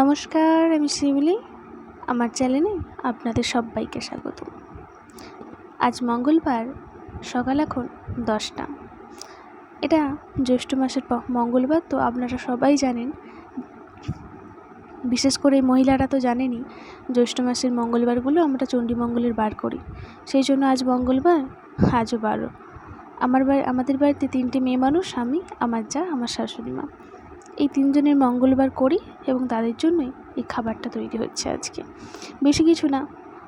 নমস্কার, আমি শিউলি আমার চ্যানেলে আপনাদের সবাইকে স্বাগত। আজ মঙ্গলবার, সকাল এখন দশটা। এটা জ্যৈষ্ঠ মাসের মঙ্গলবার, তো আপনারা সবাই জানেন। বিশেষ করে মহিলারা তো জানেনই, জ্যৈষ্ঠ মাসের মঙ্গলবারগুলো আমরা চণ্ডীমঙ্গলের বার করি। সেই জন্য আজ মঙ্গলবার, আজও বারো। আমার বাড়ি আমাদের বাড়িতে তিনটে মেয়ে মানুষ, আমি, আমার যা, আমার শাশুড়ি মা। এই তিনজনের মঙ্গলবার করি এবং তাদের জন্যই এই খাবারটা তৈরি হচ্ছে আজকে। বেশি কিছু না,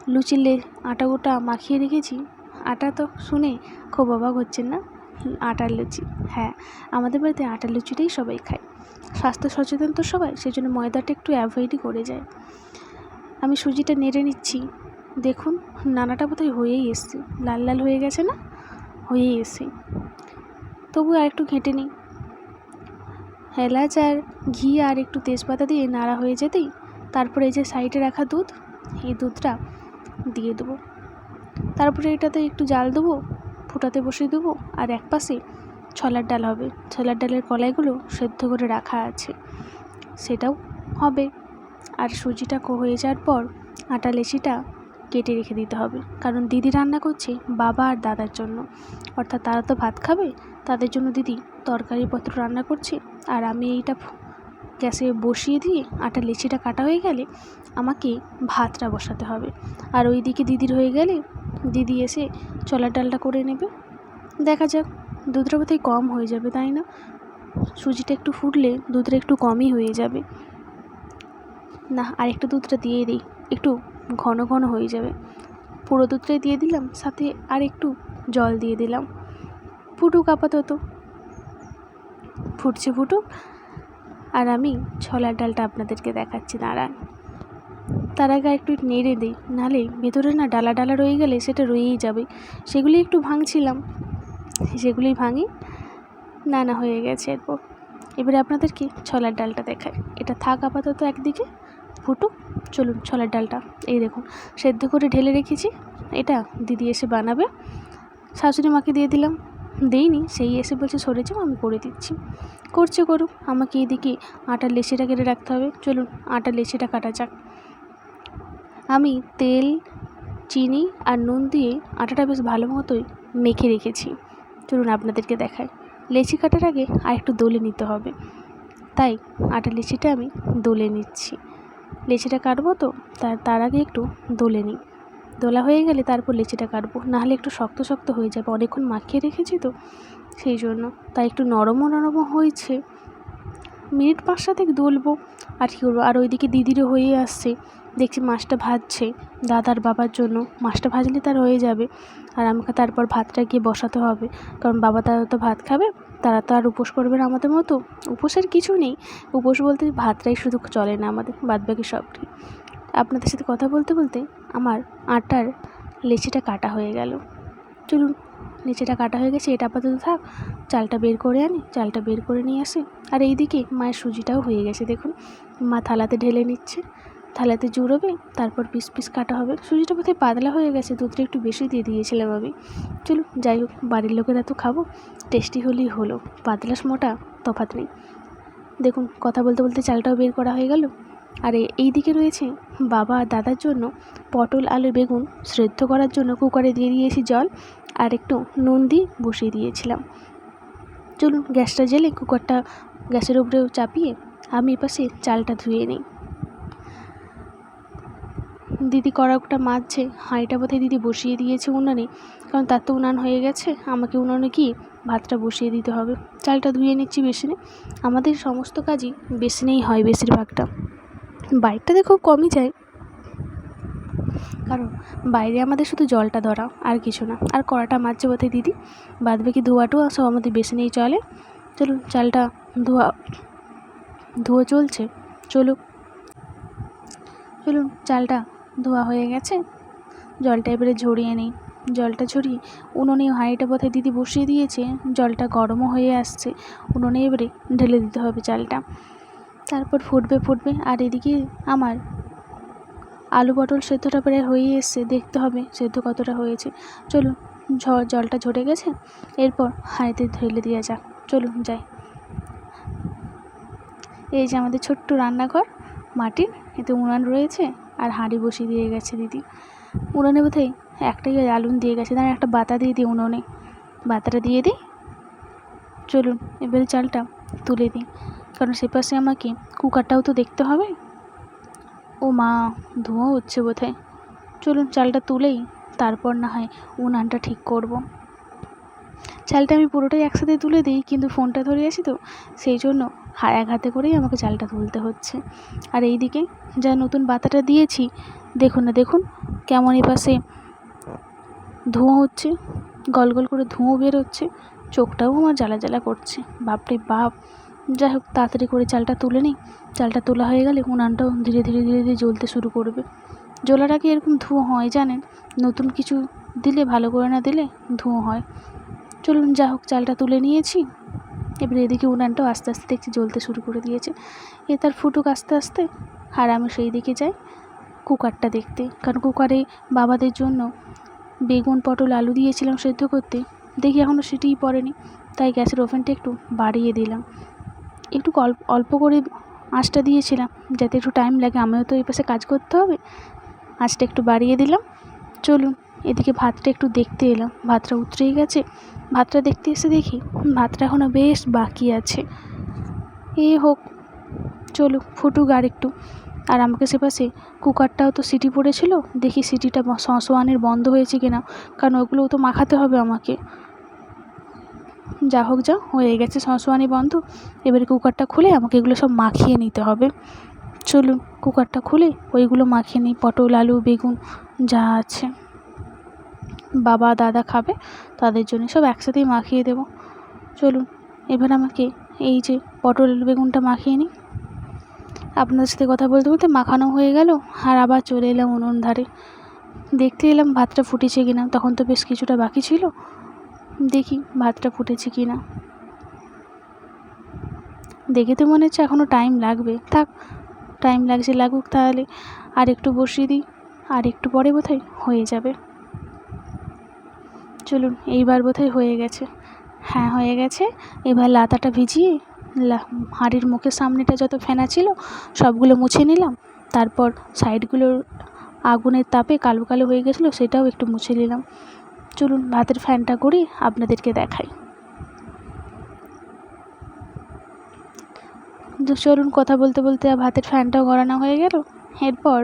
লুচির লে আটা গোটা মাখিয়ে রেখেছি। আটা তো শুনে খুব অবাক হচ্ছেন না? আটার লুচি হ্যাঁ আমাদের বাড়িতে আটার লুচিটাই সবাই খায়। স্বাস্থ্য সচেতন তো সবাই সেই জন্য ময়দাটা একটু অ্যাভয়েডই করে যায়। আমি সুজিটা নেড়ে নিচ্ছি। দেখুন, নানাটা বোধহয় হয়েই এসছে। লাল লাল হয়ে গেছে না? হয়েই এসে তবু আর একটু ঘেঁটে নিই। এলাচ আর ঘি আর একটু তেজপাতা দিয়ে নাড়া হয়ে যেতেই তারপরে এই যে সাইডে রাখা দুধ, এই দুধটা দিয়ে দেবো। তারপরে এটাতে একটু জাল দেবো, ফুটাতে বসিয়ে দেবো আর এক পাশে ছলার ডাল হবে। ছলার ডালের কলাইগুলো সেদ্ধ করে রাখা আছে। সেটাও হবে। আর সুজিটা হয়ে যাওয়ার পর আটা, লেচিটা কেটে রেখে দিতে হবে। কারণ দিদি রান্না করছে বাবা আর দাদার জন্য। অর্থাৎ তারা তো ভাত খাবে, তাদের জন্য দিদি তরকারিপত্র রান্না করছে। আর আমি এইটা গ্যাসে বসিয়ে দিয়ে আটা লেচিটা কাটা হয়ে গেলে আমাকে ভাতটা বসাতে হবে। আর ওইদিকে দিদির হয়ে গেলে দিদি এসে ছোলার ডালটা করে নেবে। দেখা যাক দুধটা বোধহয় কম হয়ে যাবে, তাই না? সুজিটা একটু ফুটলে দুধটা একটু কমই হয়ে যাবে। না আর একটু দুধটা দিয়ে দিই। একটু ঘন ঘন হয়ে যাবে। পুরো দুধটাই দিয়ে দিলাম, সাথে আর একটু জল দিয়ে দিলাম। ফুটুক আপাতত। ফুটছে ফুটুক। আর আমি ছোলার ডালটা আপনাদেরকে দেখাচ্ছি, দাঁড়ান। তার আগে একটু নেড়ে দিই, নাহলে ভেতরে না ডালা ডালা রয়ে গেলে সেটা রয়েই যাবে। সেগুলি একটু ভাঙছিলাম সেগুলি ভাঙি না না হয়ে গেছে এরপর। এবারে আপনাদেরকে ছোলার ডালটা দেখায় এটা থাক আপাতত একদিকে। ফুটুক চলুন, ছোলার ডালটা। এই দেখুন, সেদ্ধ করে ঢেলে রেখেছি। এটা দিদি এসে বানাবে। শাশুড়ি মাকে দিয়ে দিলাম। দেইনি, সেই এসে বলছে, সরে যাও, আমি করে দিচ্ছি। করছে করুক, আমাকে এদিকে আটার লেচিটা কেটে রাখতে হবে। চলুন, আটার লেচিটা কাটা যাক। আমি তেল, চিনি আর নুন দিয়ে আটাটা বেশ ভালো মতোই মেখে রেখেছি। চলুন, আপনাদেরকে দেখাই। লেচি কাটার আগে আর একটু দলে নিতে হবে। তাই আটার লেচিটা আমি দলে নিচ্ছি। লেচিটা কাটবো তো তার তার আগে একটু দোলে নিই। দোলা হয়ে গেলে তারপর লেচিটা কাটবো, নাহলে একটু শক্ত শক্ত হয়ে যাবে, অনেকক্ষণ মাখিয়ে রেখেছি তো, সেই জন্য। তাই একটু নরমও নরমও হয়েছে। মিনিট পাঁচ সাতেক দলবো, আর কী করব? আর ওইদিকে দিদিরও হয়ে আসছে, দেখছি মাছটা ভাজছে দাদার বাবার জন্য। মাছটা ভাজলে তার হয়ে যাবে, আর আমাকে তারপর ভাতটা গিয়ে বসাতে হবে, কারণ বাবা দাদা তো ভাত খাবে তারা তো আর উপোস করবে না আমাদের মতো। উপোসের কিছু নেই। উপোস বলতে ভাতটাই শুধু চলে না আমাদের, বাদবাকি সব ঠিক আপনাদের সাথে কথা বলতে বলতে আমার আটার লেচিটা কাটা হয়ে গেল। চলুন, লেচিটা কাটা হয়ে গেছে, এটা আপাতত থাক। চালটা বের করে আনি, চালটা বের করে নিয়ে আসি। আর এইদিকে মায়ের সুজিটাও হয়ে গেছে, দেখুন। মা থালাতে ঢেলে নিচ্ছে। থালাতে জুড়োবে, তারপর পিস পিস কাটা হবে। সুজিটা বোধহয় পাতলা হয়ে গেছে, দুধটা একটু বেশি দিয়ে দিয়েছিলাম আমি। চলুন যাই হোক, বাড়ির লোকেরা তো খাব। টেস্টি হলেই হলো পাতলা মোটা তফাৎ নেই। দেখুন, কথা বলতে বলতে চালটাও বের করা হয়ে গেল। আর, এই দিকে রয়েছে বাবা আর দাদার জন্য পটল, আলু, বেগুন সেদ্ধ করার জন্য কুকারে দিয়ে দিয়েছি জল আর একটু নুন দিয়ে বসিয়ে দিয়েছিলাম। চলুন, গ্যাসটা জেলে কুকারটা গ্যাসের উপরেও চাপিয়ে আমি এপাশে চালটা ধুয়ে নিই। দিদি কড়াটা মাজছে, হাঁড়িটা বোধহয় দিদি বসিয়ে দিয়েছে উনানে। কারণ তার তো উনান হয়ে গেছে, আমাকে উনানে গিয়ে ভাতটা বসিয়ে দিতে হবে। চালটা ধুয়ে নিচ্ছি বেসিনে। আমাদের সমস্ত কাজই বেসিনেই হয় বেশিরভাগটা। বাইরটাতে খুব কমই যায়। কারণ বাইরে আমাদের শুধু জলটা ধরা আর কিছু না। আর কড়াটা মাজছে বোধহয় দিদি। বাদ বাকি ধোয়াটুয়া সব আমাদের বেসিনেই চলে। চলুন, চালটা ধোয়া ধোয়া চলছে। চলুক চলুন, চালটা ধোয়া হয়ে গেছে। জলটা এবারে ঝরিয়ে নিই। জলটা ঝরিয়ে উনুনে হাঁড়িটা বোধহয় দিদি বসিয়ে দিয়েছে। জলটা গরমও হয়ে আসছে। উনুনে এবারে ঢেলে দিতে হবে চালটা। তারপর ফুটবে ফুটবে। আর এদিকে আমার আলু পটল সেদ্ধটা প্রায় হয়ে এসছে। দেখতে হবে সেদ্ধ কতটা হয়েছে। চলুন জলটা ঝরে গেছে। এরপর হাঁড়িতে ঢেলে দেওয়া যাক। চলুন, যাই। এই যে আমাদের ছোট্ট রান্নাঘর, মাটির এতে উনান রয়েছে। আর হাঁড়ি বসিয়ে দিয়ে গেছে দিদি। উনানে বোধহয় একটাই আলুন দিয়ে গেছে তার একটা বাতা দিয়ে দিই উনুনে। বাতাটা দিয়ে দিই? চলুন, এবারে চালটা তুলে দিই। কারণ সে পাশে আমাকে কুকারটাও তো দেখতে হবে। ও মা, ধোঁয়া হচ্ছে বোধহয়। চলুন, চালটা তুলেই তারপর না হয় উনানটা ঠিক করব। চালটা আমি পুরোটাই একসাথে তুলে দিই, কিন্তু ফোনটা ধরে আছি তো, সেই জন্য এক হাতে করেই আমাকে চালটা তুলতে হচ্ছে। আর এইদিকে যা নতুন বাতাটা দিয়েছি, দেখুন না, দেখুন কেমন এপাশে ধোঁয়া হচ্ছে গল গল করে ধোঁয়া বেরোচ্ছে, চোখটাও আমার জ্বালা জ্বালা করছে। বাপরে বাপ! যাই হোক, তাড়াতাড়ি করে চালটা তুলে নিই। চালটা তোলা হয়ে গেলে উনানটাও ধীরে ধীরে ধীরে ধীরে জ্বলতে শুরু করবে। জ্বলার আগে এরকম ধোঁয়া হয়, জানেন? নতুন কিছু দিলে, ভালো করে না দিলে ধোঁয়া হয়। চলুন যা হোক, চালটা তুলে নিয়েছি। এবার এদিকে উনানটাও আস্তে আস্তে দেখছি জ্বলতে শুরু করে দিয়েছে। এ তার ফুটুক আস্তে আস্তে আর আমি সেই দিকে যাই কুকারটা দেখতে। কারণ কুকারে বাবাদের জন্য বেগুন, পটল, আলু দিয়েছিলাম সেদ্ধ করতে। দেখি এখনও সেটিই পড়েনি। তাই গ্যাসের ওভেনটা একটু বাড়িয়ে দিলাম। একটু অল্প অল্প করে আঁচটা দিয়েছিলাম যাতে একটু টাইম লাগে। আমিও তো এই পাশে কাজ করতে হবে। আঁচটা একটু বাড়িয়ে দিলাম। চলুন। এদিকে ভাতটা একটু দেখতে এলাম। ভাতটা উতরেই গেছে। ভাতটা দেখতে এসে দেখি ভাতটা এখনও বেশ বাকি আছে। এ হোক চলুক ফুটুক আর একটু আর আমাকে সে পাশে কুকারটাও তো সিটি পড়েছিল, দেখি সিটিটা সসোয়ানের বন্ধ হয়েছে কিনা, কারণ ওগুলোও তো মাখাতে হবে আমাকে। যা হোক যা, হয়ে গেছে সসোয়ানি বন্ধ। এবারে কুকারটা খুলে আমাকে এগুলো সব মাখিয়ে নিতে হবে। চলুন, কুকারটা খুলে ওইগুলো মাখিয়ে নিই, পটল, আলু, বেগুন, যা আছে। বাবা, দাদা খাবে, তাদের জন্য সব একসাথেই মাখিয়ে দেবো। চলুন, এবার আমাকে এই যে পটল বেগুনটা মাখিয়ে নিই। আপনাদের সাথে কথা বলতে বলতে মাখানো হয়ে গেল, আর আবার চলে এলাম উনুন ধারে। দেখতে এলাম ভাতটা ফুটেছে কিনা, তখন তো বেশ কিছুটা বাকি ছিল। দেখি ভাতটা ফুটেছে কিনা। দেখে তো মনে হচ্ছে এখনও টাইম লাগবে। থাক টাইম লাগছে লাগুক তাহলে, আর একটু বসিয়ে দিই, আর একটু পরে বোধহয় হয়ে যাবে। চলুন, এইবার বোধহয় হয়ে গেছে। হ্যাঁ হয়ে গেছে। এবার লাতাটা ভিজিয়ে হাঁড়ির মুখের সামনেটা যত ফেনা ছিল, সবগুলো মুছে নিলাম। তারপর সাইডগুলোর আগুনের তাপে কালো কালো হয়ে গেছিল, সেটাও একটু মুছে নিলাম। চলুন, ভাতের ফ্যানটা করি আপনাদেরকে দেখাই। চলুন, কথা বলতে বলতে ভাতের ফ্যানটাও গড়ানো হয়ে গেল। এরপর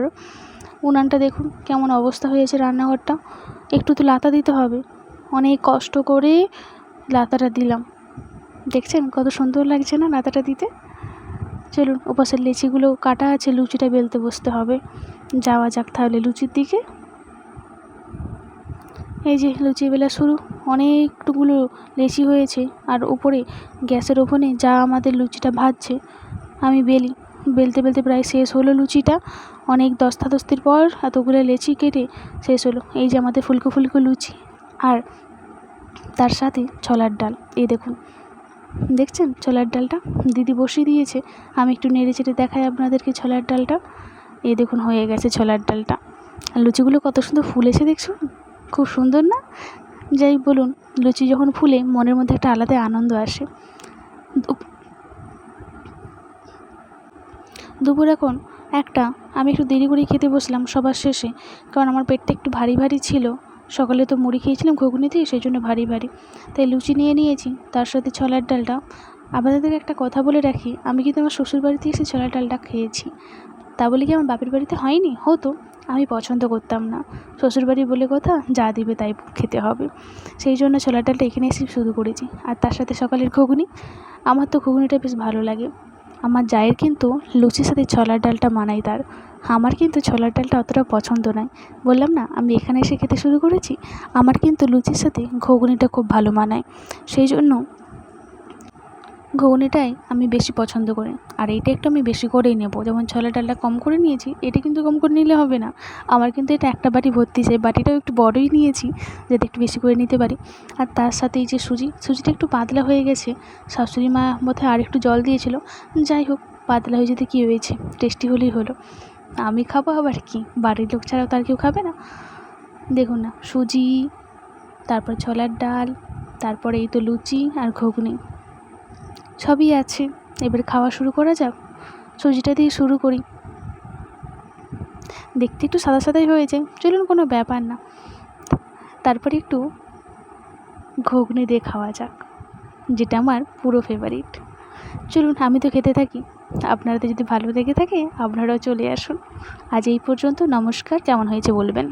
উনানটা দেখুন, কেমন অবস্থা হয়েছে রান্নাঘরটা। একটু তো লাতা দিতে হবে। অনেক কষ্ট করে লাতাটা দিলাম। দেখছেন কত সুন্দর লাগছে না লাতাটা দিতে? চলুন ওপাশের লেচিগুলো কাটা আছে, লুচিটা বেলতে বসতে হবে। যাওয়া যাক তাহলে লুচির দিকে। এই যে লুচি বেলা শুরু। অনেকটুকুলো লেচি হয়েছে আর উপরে গ্যাসের ওভেনে যা আমাদের লুচিটা ভাজছে, আমি বেলি। বেলতে বেলতে প্রায় শেষ হলো লুচিটা। অনেক দস্তাদস্তির পর এতগুলো লেচি কেটে শেষ হলো। এই যে আমাদের ফুলকো ফুলকো লুচি। আর তার সাথে ছোলার ডাল। এই দেখুন, দেখছেন ছোলার ডালটা? দিদি বসিয়ে দিয়েছে। আমি একটু নেড়ে চেড়ে দেখাই আপনাদেরকে ছোলার ডালটা। এই দেখুন, হয়ে গেছে ছোলার ডালটা। আর লুচিগুলো কত সুন্দর ফুলেছে দেখছ খুব সুন্দর না? যাই বলুন, লুচি যখন ফুলে, মনের মধ্যে একটা আলাদা আনন্দ আসে। দুপুর এখন একটা। আমি একটু দেরি করে খেতে বসলাম সবার শেষে, কারণ আমার পেটটা একটু ভারী ভারী ছিল। সকালে তো মুড়ি খেয়েছিলাম ঘুগনি সেই জন্য ভারী ভারী। তাই লুচি নিয়ে নিয়েছি, তার সাথে ছোলার ডালটা। আপনাদেরকে একটা কথা বলে রাখি, আমি কিন্তু আমার শ্বশুর বাড়িতে এসে ছোলার ডালটা খেয়েছি। তা বলে কি আমার বাপের বাড়িতে হয়নি? হতো, আমি পছন্দ করতাম না। শ্বশুরবাড়ি বলে কথা, যা দিবে তাই খেতে হবে। সেই জন্য ছোলার ডালটা এখানে এসে শুরু করেছি। আর তার সাথে সকালের ঘুগনি, আমার তো ঘুগনিটা বেশ ভালো লাগে। আমার জায়ের কিন্তু লুচির সাথে ছোলার ডালটা মানাই তার। আমার কিন্তু ছোলার ডালটা অতটা পছন্দ নয়। বললাম, না, আমি এখানে এসে খেতে শুরু করেছি। আমার কিন্তু লুচির সাথে ঘুগনিটা খুব ভালো মানায়। সেই জন্য ঘুগনিটাই আমি বেশি পছন্দ করি। আর এইটা একটু আমি বেশি করেই নেব। যেমন ছোলার ডালটা কম করে নিয়েছি, এটা কিন্তু কম করে নিলে হবে না। আমার কিন্তু এটা একটা বাটি ভর্তি চাই বাটিটাও একটু বড়োই নিয়েছি, যাতে একটু বেশি করে নিতে পারি। আর তার সাথে এই যে সুজি, সুজিটা একটু পাতলা হয়ে গেছে। শাশুড়ি মা বোধহয় আর একটু জল দিয়েছিল। যাই হোক, পাতলা হয়ে যেতে কী হয়েছে, টেস্টি হলেই হলো। আমি খাব আবার কি? বাড়ির লোক ছাড়াও তার কেউ খাবে না। দেখুন না, সুজি, তারপর ছোলার ডাল, তারপরে এই তো লুচি আর ঘুগনি। সবই আছে। এবার খাওয়া শুরু করা যাক। সুজিটা দিয়ে শুরু করি। দেখতে একটু সাদা সাদাই হয়েছে। চলুন কোনো ব্যাপার না। তারপরে একটু ঘুগনি দিয়ে খাওয়া যাক, যেটা আমার পুরো ফেভারিট চলুন, আমি তো খেতে থাকি। আপনাদের যদি ভালো লেগে থাকে, আপনারাও চলে আসুন। আজ এই পর্যন্ত। নমস্কার। কেমন হয়েছে বলবেন।